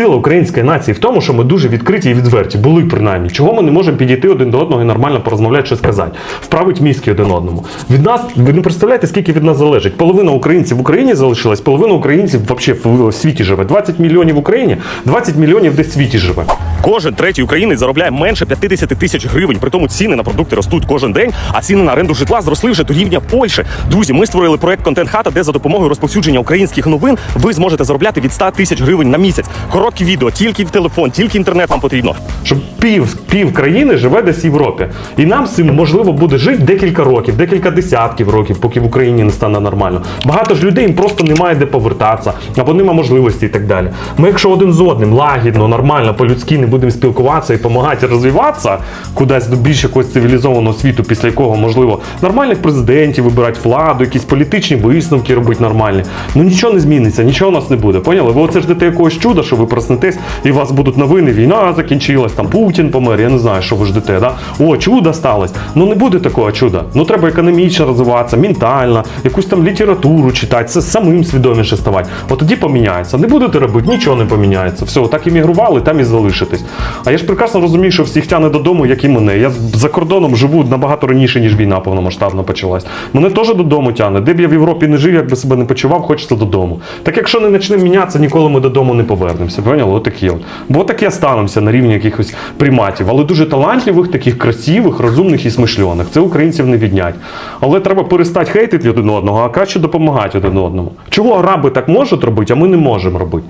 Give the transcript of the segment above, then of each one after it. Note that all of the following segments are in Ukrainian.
Сила української нації в тому, що ми дуже відкриті і відверті, були принаймні. Чого ми не можемо підійти один до одного і нормально порозмовляти, що сказати, вправить мізки один одному. Від нас ви не представляєте, скільки від нас залежить. Половина українців в Україні залишилась, половина українців взагалі в, світі живе. 20 мільйонів в Україні, 20 мільйонів десь в світі живе. Кожен третій українець заробляє менше 50 тисяч гривень. При тому ціни на продукти ростуть кожен день, а ціни на оренду житла зросли вже до рівня Польщі. Друзі, ми створили проект Контент Хата, де за допомогою розповсюдження українських новин ви зможете заробляти від 100 тисяч гривень на місяць. Короткі відео, тільки в телефон, тільки інтернет вам потрібно. Що пів, пів країни живе десь в Європі. І нам цим можливо буде жити декілька років, декілька десятків років, поки в Україні не стане нормально. Багато ж людей їм просто немає де повертатися, або нема можливості і так далі. Ми, якщо один з одним лагідно, нормально, по-людськи не будемо спілкуватися і допомагати розвиватися кудись до більш якогось цивілізованого світу, після якого можливо нормальних президентів вибирати владу, якісь політичні висновки робити нормальні. Ну нічого не зміниться, нічого у нас не буде. Поняли? Ви оце ждете якогось чуда, що ви проснетесь і у вас будуть новини, війна закінчилась, там Путін помер, я не знаю, що ви ждете. Да? О, чудо сталося. Ну не буде такого чуда. Ну треба економічно розвиватися, ментально, якусь там літературу читати, це самим свідоміше ставати. От тоді поміняється. Не будете робити, нічого не поміняється. Все, так іммігрували, там і залишитесь. А я ж прекрасно розумію, що всіх тяне додому, як і мене. Я за кордоном живу набагато раніше, ніж війна повномасштабно почалась. Мене теж додому тяне. Де б я в Європі не жив, як би себе не почував, хочеться додому. Так якщо не почнемо мінятися, ніколи ми додому не повернемося. Поняли? Отакі от. Бо так і останемося на рівні якихось приматів. Але дуже талантливих, таких красивих, розумних і смишлених. Це українців не віднять. Але треба перестати хейтити один одного, а краще допомагати один одному. Чого араби так можуть робити, а ми не можемо робити?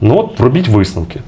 Ну от робіть висновки.